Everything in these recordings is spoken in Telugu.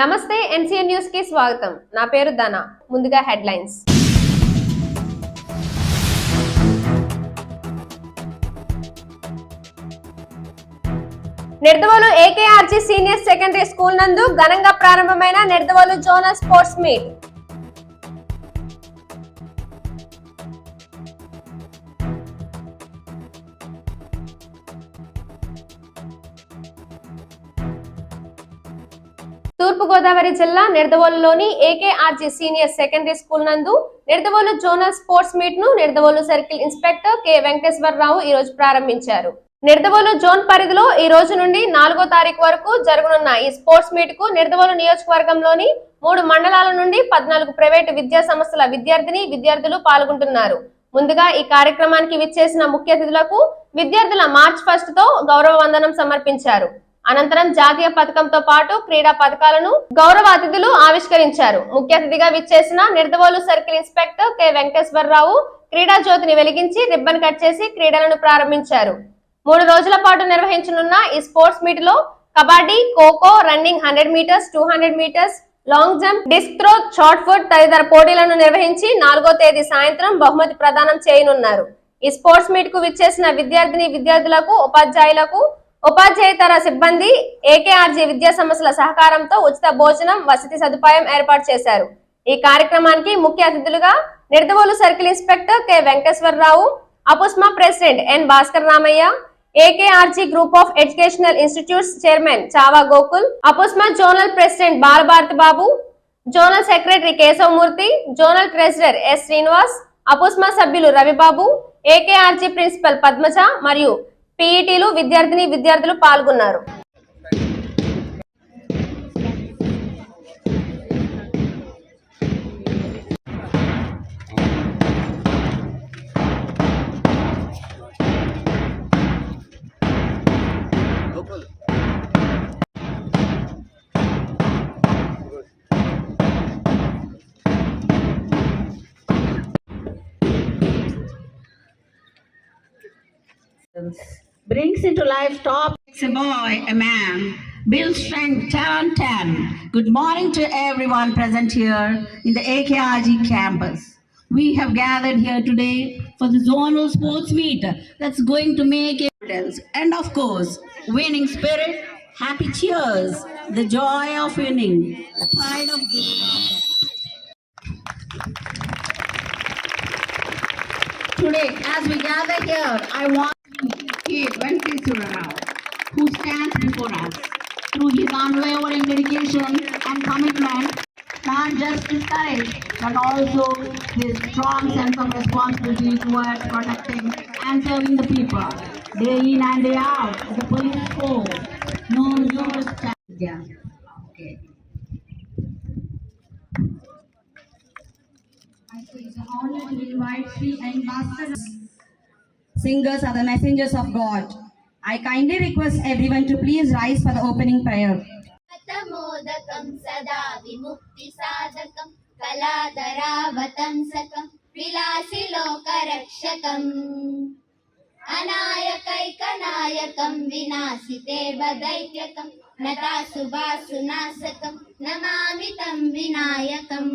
నమస్తే ఎన్సీఎన్ న్యూస్కి స్వాగతం. నా పేరు ధన. ముందుగా headlines. Nidadavolu AKRG senior secondary school నందు ఘనంగా ప్రారంభమైన Nidadavolu zonal sports meet. Thurpu Godavari జిల్లా నిర్దవోలులోని ఏకేఆర్జీ సీనియర్ సెకండరీ స్కూల్ నందు Nidadavolu zonal sports మీట్ను Nidadavolu circle inspector K Venkateswara Rao ఈ రోజు ప్రారంభించారు. నిర్దవోలు జోన్ పరిధిలో ఈ రోజు నుండి నాలుగో తారీఖు వరకు జరగనున్న ఈ స్పోర్ట్స్ మీట్కు నిర్దవోలు నియోజకవర్గంలోని మూడు మండలాల నుండి పద్నాలుగు ప్రైవేటు విద్యా సంస్థల విద్యార్థిని విద్యార్థులు పాల్గొంటున్నారు. ముందుగా ఈ కార్యక్రమానికి విచ్చేసిన ముఖ్య అతిథులకు విద్యార్థుల మార్చ్ ఫస్ట్తో గౌరవ వందనం సమర్పించారు. అనంతరం జాతీయ పథకంతో పాటు క్రీడా పథకాలను గౌరవ అతిథులు ఆవిష్కరించారు. ముఖ్య అతిథిగా విచ్చేసిన Nidadavolu circle inspector K Venkateswara Rao క్రీడా జ్యోతిని వెలిగించి రిబ్బన్ కట్ చేసి క్రీడలను ప్రారంభించారు. మూడు రోజుల పాటు నిర్వహించనున్న ఈ స్పోర్ట్స్ మీట్లో kabaddi kho kho running hundred metres two hundred metres long jump disc throw shot put తదితర పోటీలను నిర్వహించి నాలుగో తేదీ సాయంత్రం బహుమతి ప్రదానం చేయనున్నారు. ఈ స్పోర్ట్స్ మీట్కు విచ్చేసిన విద్యార్థిని విద్యార్థులకు ఉపాధ్యాయులకు ఉపాధ్యాయేతర సిబ్బంది ఏకేఆర్జీ విద్యా సంస్థల సహకారంతో ఉచిత భోజనం వసతి సదుపాయం ఏర్పాటు చేశారు. ఈ కార్యక్రమానికి ముఖ్య అతిథులుగా Nidadavolu circle inspector K. Venkateswara Rao APUSMA president N. Bhaskar Ramaiah AKRG group of educational institutes chairman Chava Gokul APUSMA zonal president Balabharathi Babu zonal secretary Keshavamurthy zonal treasurer S. Srinivas APUSMA సభ్యులు రవిబాబు ఏకేఆర్జీ ప్రిన్సిపల్ పద్మజ మరియు పీఈటీలు విద్యార్థిని విద్యార్థులు పాల్గొన్నారు. Brings into life top a boy, a man, builds strength 10 on 10. Good morning to everyone present here in the AKRG campus. We have gathered here today for the zonal sports meet that's going to make evidence and of course winning spirit, happy cheers, the joy of winning, the pride of giving. Today, as we gather here, I want K. Venkateswara Rao, who stands before us. Through his unwavering dedication and commitment, not just his courage, but also his strong sense of responsibility towards protecting and serving the people. Day in and day out, the police force, no jurisdiction. Yeah. Okay. It's an honor to invite Sri Ambassador. Singers are the messengers of God. I kindly request everyone to please rise for the opening prayer. मोदकं सदा विमुक्तिसाधकं कलाधरावतंसकं विलासिलोकरक्षकम् अनायकैकनायकं विनाशिते वदैत्यकं नतासुभासुनाशकं नमामि तं विनायकम्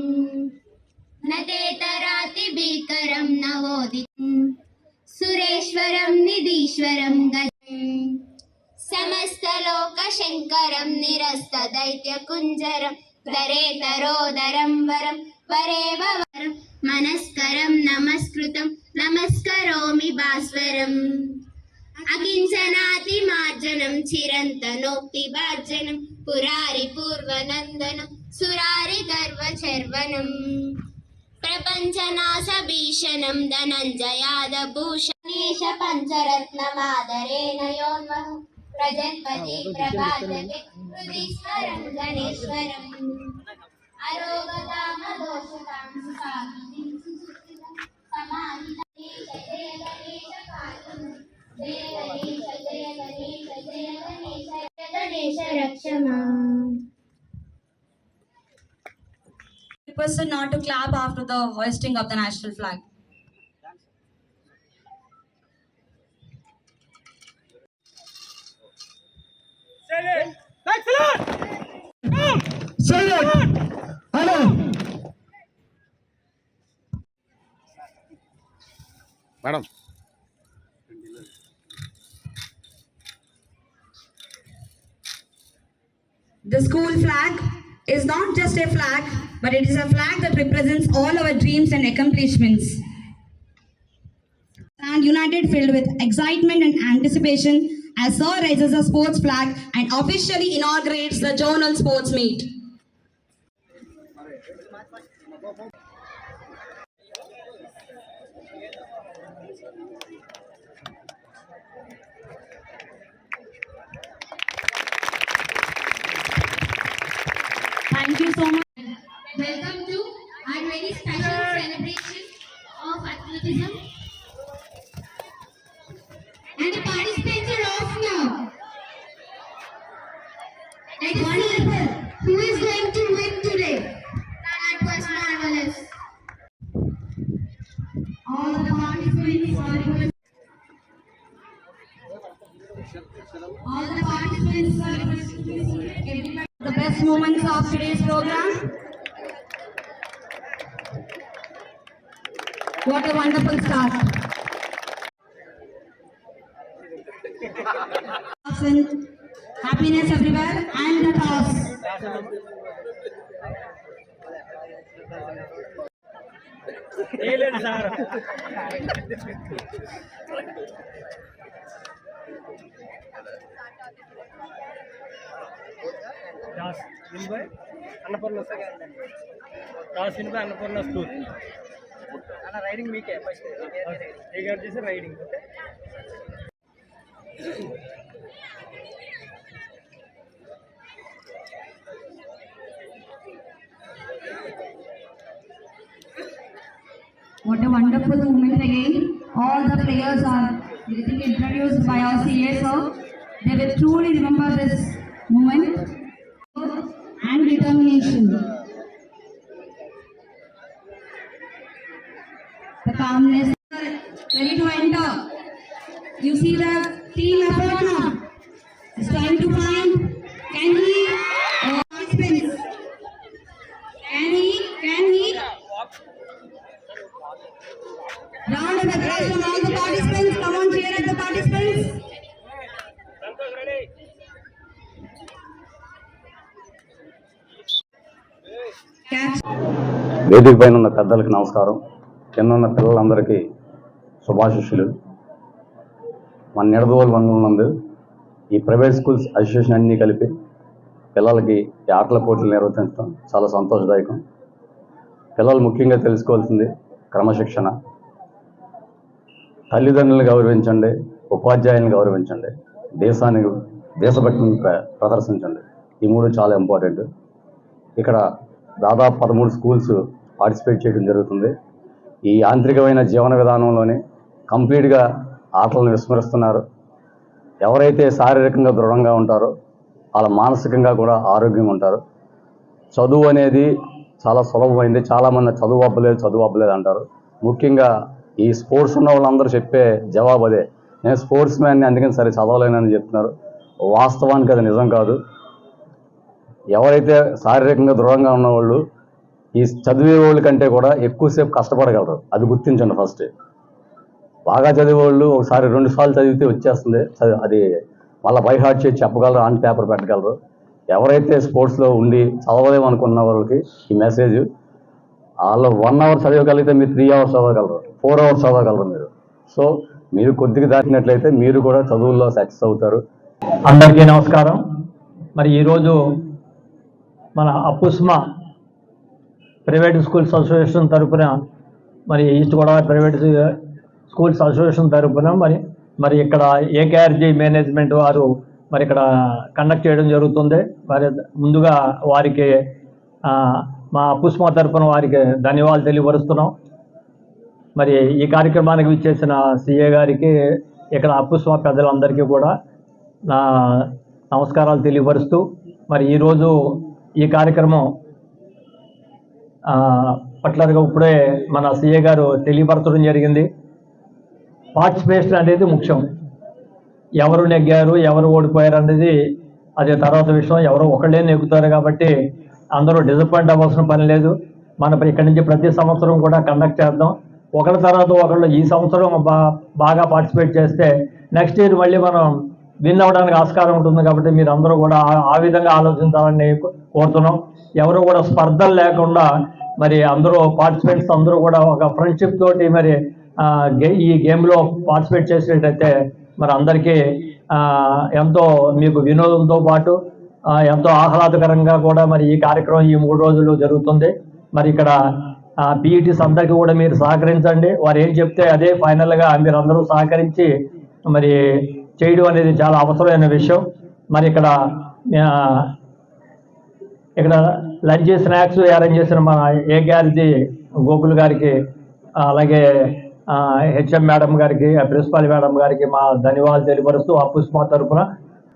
न तेतरातिभीकरं नवोदितं सुरेश्वरं निधीश्वरं गजम् समस्तलोकशङ्करं निरस्तदैत्यकुञ्जरं दरेतरोदरं वरं वरेव वरं मनस्करं नमस्कृतं नमस्करोमि भास्वरम् अकिञ्चनातिमार्जनं चिरन्तनोक्तिभार्जनं पुरारिपूर्वनन्दनं सुरारिगर्वचर्वणम् प्रपञ्चनाशभीषणं धनञ्जयादभूषणीश पञ्चरत्नमादरेण योन्मः प्रजन्पति प्रभातके हृदि स्मरं गणेश्वरम् अरोगतामदोषतां सुखाग्निं सुसुखितं समाहितनीश जय गणेश पातु जय गणेश जय गणेश जय गणेश गणेश रक्ष माम् Requested not to clap after the hoisting of the national flag. Salute! Hello! Madam The school flag is not just a flag, but it is a flag that represents all our dreams and accomplishments. And united, filled with excitement and anticipation, as Sir raises a sports flag and officially inaugurates the Journal Sports Meet. Moments of today's program. What a wonderful start. And happiness everywhere and the toss. Das विनबाई Annapurna Das विनबाई Annapurna school అన్న రైడింగ్ మీకే ఫస్ట్ ఏ గారు చేసి riding okay What a wonderful moment again. All the players are getting introduced by our CA sir. They will truly remember this moment and determination. The calmness. Ready to enter. You see the team effort now. It's time to find. Can he? Oh, participants. Can he? Can he? Round of applause from all the participants. Come on, cheer at the participants. వేదిక పైన ఉన్న పెద్దలకు నమస్కారం. కింద ఉన్న పిల్లలందరికీ శుభాశిష్యులు. మన నిడదవోలు మండలం నందు ఈ ప్రైవేట్ స్కూల్స్ అసోసియేషన్ అన్నీ కలిపి పిల్లలకి ఈ ఆటల పోటీలు నిర్వర్తించడం చాలా సంతోషదాయకం. పిల్లలు ముఖ్యంగా తెలుసుకోవాల్సింది క్రమశిక్షణ. తల్లిదండ్రులను గౌరవించండి ఉపాధ్యాయులను గౌరవించండి దేశాన్ని దేశభక్తిని ప్ర- ప్రదర్శించండి. ఈ మూడు చాలా ఇంపార్టెంట్. ఇక్కడ దాదాపు పదమూడు స్కూల్స్ పార్టిసిపేట్ చేయడం జరుగుతుంది. ఈ యాంత్రికమైన జీవన విధానంలోనే కంప్లీట్గా ఆటలను విస్మరిస్తున్నారు. ఎవరైతే శారీరకంగా దృఢంగా ఉంటారో వాళ్ళ మానసికంగా కూడా ఆరోగ్యంగా ఉంటారు. చదువు అనేది చాలా సులభమైంది. చాలామంది చదువు అవ్వలేదు చదువు అవ్వలేదు అంటారు. ముఖ్యంగా ఈ స్పోర్ట్స్ ఉన్న వాళ్ళందరూ చెప్పే జవాబు అదే. నేను స్పోర్ట్స్ మ్యాన్ని అందుకని సరే చదవలేనని చెప్తున్నారు. వాస్తవానికి అది నిజం కాదు. ఎవరైతే శారీరకంగా దృఢంగా ఉన్నవాళ్ళు ఈ చదివే వాళ్ళ కంటే కూడా ఎక్కువసేపు కష్టపడగలరు. అది గుర్తించండి ఫస్ట్. బాగా చదివే వాళ్ళు ఒకసారి రెండు సార్లు చదివితే వచ్చేస్తుంది. అది మళ్ళీ బై హార్ట్ చేసి చెప్పగలరు ఆన్ పేపర్ పెట్టగలరు. ఎవరైతే స్పోర్ట్స్లో ఉండి చదవలేము అనుకున్న వాళ్ళకి ఈ మెసేజ్ వాళ్ళు వన్ అవర్ చదవగలిగితే మీరు త్రీ అవర్స్ చదవగలరు ఫోర్ అవర్స్ చదవగలరు మీరు. సో మీరు కొద్దిగా దాటినట్లయితే మీరు కూడా చదువుల్లో సక్సెస్ అవుతారు. అందరికీ నమస్కారం. మరి ఈరోజు మన అపుస్మా ప్రైవేట్ స్కూల్స్ అసోసియేషన్ తరపున మరి east Godavari private schools association తరపున మరి మరి ఇక్కడ ఏకేఆర్జీ మేనేజ్మెంట్ వారు మరి ఇక్కడ కండక్ట్ చేయడం జరుగుతుంది. మరి ముందుగా వారికి మా అపుస్మా తరపున వారికి ధన్యవాదాలు తెలియపరుస్తున్నాం. మరి ఈ కార్యక్రమానికి విచ్చేసిన సీఏ గారికి ఇక్కడ అప్పుస్వా పెద్దలందరికీ కూడా నా నమస్కారాలు తెలియపరుస్తూ మరి ఈరోజు ఈ కార్యక్రమం పర్టికులర్గా ఇప్పుడే మన సీఏ గారు తెలియపరచడం జరిగింది. పార్టిసిపేషన్ అనేది ముఖ్యం. ఎవరు నెగ్గారు ఎవరు ఓడిపోయారు అనేది అది తర్వాత విషయం. ఎవరు ఒకళ్ళే నెగ్గుతారు కాబట్టి అందరూ డిసప్పాయింట్ అవ్వాల్సిన పని లేదు. మనం ఇక్కడి నుంచి ప్రతి సంవత్సరం కూడా కండక్ట్ చేద్దాం. ఒకరి తర్వాత ఒకళ్ళు ఈ సంవత్సరం బా బాగా పార్టిసిపేట్ చేస్తే నెక్స్ట్ ఇయర్ మళ్ళీ మనం విన్ అవడానికి ఆస్కారం ఉంటుంది కాబట్టి మీరు అందరూ కూడా ఆ- విధంగా ఆలోచించాలని కోరుతున్నాం. ఎవరు కూడా స్పర్ధలు లేకుండా మరి అందరూ పార్టిసిపెంట్స్ అందరూ కూడా ఒక ఫ్రెండ్షిప్ తోటి మరి గే- ఈ గేమ్లో పార్టిసిపేట్ చేసినట్టయితే మరి అందరికీ ఎంతో మీకు వినోదంతో పాటు ఎంతో ఆహ్లాదకరంగా కూడా మరి ఈ కార్యక్రమం ఈ మూడు రోజులు జరుగుతుంది. మరి ఇక్కడ పీఈటీస్ అందరికీ కూడా మీరు సహకరించండి. వారు ఏం చెప్తే అదే ఫైనల్గా మీరు అందరూ సహకరించి మరి చేయడం అనేది చాలా అవసరమైన విషయం. మరి ఇక్కడ ఇక్కడ లంచ్ స్నాక్స్ అరేంజ్ చేసిన మన ఏ గారిది గోకుల్ గారికి అలాగే హెచ్ఎం మేడం గారికి ప్రిన్సిపాల్ మేడం గారికి మా ధన్యవాదాలు తెలియపరుస్తూ ఆ పుష్ప తరఫున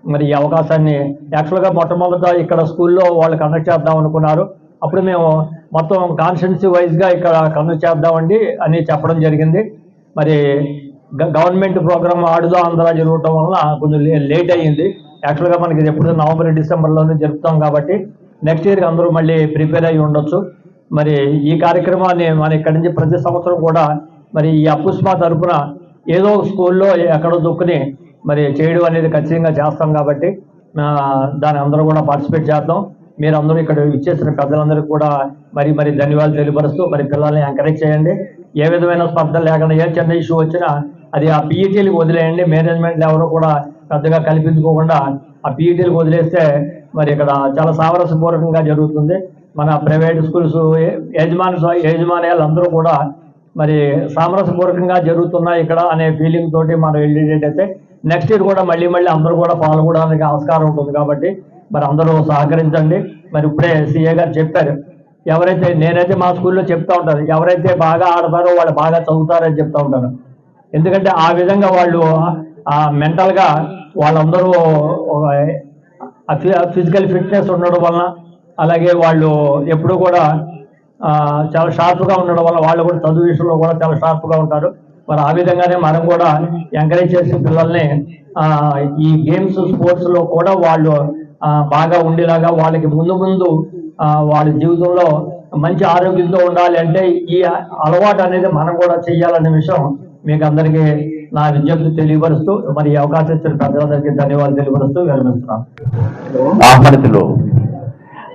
మరి ఈ అవకాశాన్ని యాక్చువల్గా మొట్టమొదట ఇక్కడ స్కూల్లో వాళ్ళు కండక్ట్ చేద్దాం అనుకున్నారు. అప్పుడు మేము మొత్తం కాన్స్టిట్యున్సీ వైజ్గా ఇక్కడ కండక్ట్ చేద్దామండి అని చెప్పడం జరిగింది. మరి గవర్నమెంట్ ప్రోగ్రామ్ ఆడుదా ఆంధ్ర జరగటం వలన కొంచెం లే- లేట్ అయ్యింది. యాక్చువల్గా మనకి ఎప్పుడు నవంబర్ డిసెంబర్లోనే జరుపుతాం కాబట్టి నెక్స్ట్ ఇయర్కి అందరూ మళ్ళీ ప్రిపేర్ అయ్యి ఉండొచ్చు. మరి ఈ కార్యక్రమాన్ని మన ఇక్కడి నుంచి ప్రతి సంవత్సరం కూడా మరి ఈ అపుష్మా తరఫున ఏదో స్కూల్లో ఎక్కడో దుక్కుని మరి చేయడం అనేది ఖచ్చితంగా చేస్తాం కాబట్టి దాని అందరూ కూడా పార్టిసిపేట్ చేద్దాం. మీరు అందరూ ఇక్కడ ఇచ్చేసిన పెద్దలందరికీ కూడా మరి మరి ధన్యవాదాలు తెలియపరుస్తూ మరి పిల్లల్ని ఎంకరేజ్ చేయండి. ఏ విధమైన స్పర్ధ లేకుండా ఏ చిన్న ఇష్యూ వచ్చినా అది ఆ పీఈటీలకు వదిలేయండి. మేనేజ్మెంట్లు ఎవరు కూడా పెద్దగా కల్పించుకోకుండా ఆ పీఈటీలకు వదిలేస్తే మరి ఇక్కడ చాలా సామరస్యపూర్వకంగా జరుగుతుంది. మన ప్రైవేట్ స్కూల్స్ యజమాని యజమాన్యాలు అందరూ కూడా మరి సామరస్యపూర్వకంగా జరుగుతున్నాయి ఇక్కడ అనే ఫీలింగ్ తోటి మనం వెళ్ళేటైతే నెక్స్ట్ ఇయర్ కూడా మళ్ళీ మళ్ళీ అందరూ కూడా పాల్గొనడానికి ఆస్కారం ఉంటుంది కాబట్టి మరి అందరూ సహకరించండి. మరి ఇప్పుడే సీఏ గారు చెప్పారు. ఎవరైతే నేనైతే మా స్కూల్లో చెప్తా ఉంటాను ఎవరైతే బాగా ఆడతారో వాళ్ళు బాగా చదువుతారని చెప్తా ఉంటాను. ఎందుకంటే ఆ విధంగా వాళ్ళు మెంటల్గా వాళ్ళందరూ ఫిజికల్ ఫిట్నెస్ ఉండడం వలన అలాగే వాళ్ళు ఎప్పుడూ కూడా చాలా షార్ప్గా ఉండడం వల్ల వాళ్ళు కూడా చదువు విషయంలో కూడా చాలా షార్ప్గా ఉంటారు. మరి ఆ విధంగానే మనం కూడా ఎంకరేజ్ చేసిన పిల్లల్ని ఈ గేమ్స్ స్పోర్ట్స్లో కూడా వాళ్ళు బాగా ఉండేలాగా వాళ్ళకి ముందు ముందు వాళ్ళ జీవితంలో మంచి ఆరోగ్యంతో ఉండాలి అంటే ఈ అలవాటు అనేది మనం కూడా చేయాలనే విషయం మీకు అందరికీ నా విజ్ఞప్తి తెలియపరుస్తూ మరి అవకాశం ఇచ్చిన ప్రజలందరికీ ధన్యవాదాలు తెలియపరుస్తూ విరమిస్తున్నాను ఆహ్వానితులు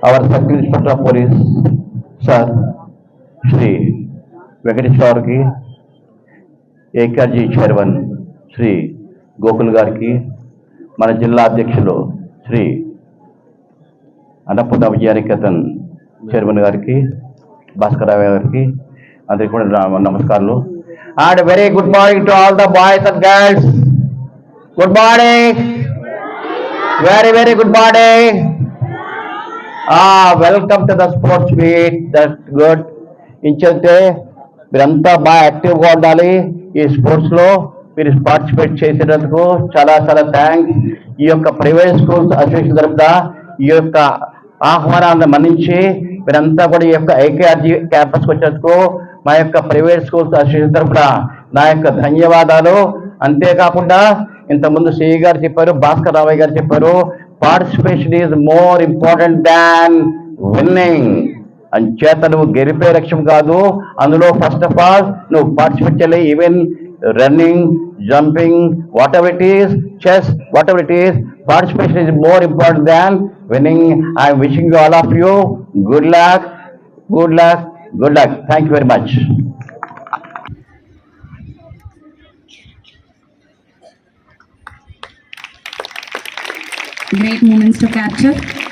our sub inspector of police sir Shri Venkateswara గారికి ఏకాజీ చైర్మన్ శ్రీ గోకుల్ గారికి మన జిల్లా అధ్యక్షులు శ్రీ అన్నపూర్ణ విజయానికేతన్ చైర్మన్ గారికి భాస్కరరావు గారికి అందరికీ కూడా నమస్కారాలు. And very good morning to all the boys and girls good morning very very good morning welcome to the sports meet that good ఇంచైతే మీరంతా బాగా యాక్టివ్గా ఉండాలి. ఈ స్పోర్ట్స్లో మీరు పార్టిసిపేట్ చేసినందుకు చాలా చాలా థ్యాంక్స్ ఈ యొక్క ప్రైవేట్ స్కూల్స్ అసోసియేషన్ తరఫున ఈ యొక్క ఆహ్వానాన్ని మన్నించి మీరంతా కూడా ఈ యొక్క ఐకేఆర్జీ క్యాంపస్కి వచ్చినందుకు మా యొక్క ప్రైవేట్ స్కూల్స్ అసోసియేషన్ తరఫున నా యొక్క ధన్యవాదాలు. అంతేకాకుండా ఇంతకుముందు సిఈ గారు చెప్పారు భాస్కర్ రావయ్య గారు చెప్పారు participation is more important than winning అంచేత నువ్వు గెలిపే లక్ష్యం కాదు. అందులో ఫస్ట్ ఆఫ్ ఆల్ నువ్వు పార్టిసిపేట్ చేయాలి even running jumping whatever it is chess whatever it is participation is more important than winning I'm wishing you all of you good luck good luck Good luck. Thank you very much. Great moments to capture.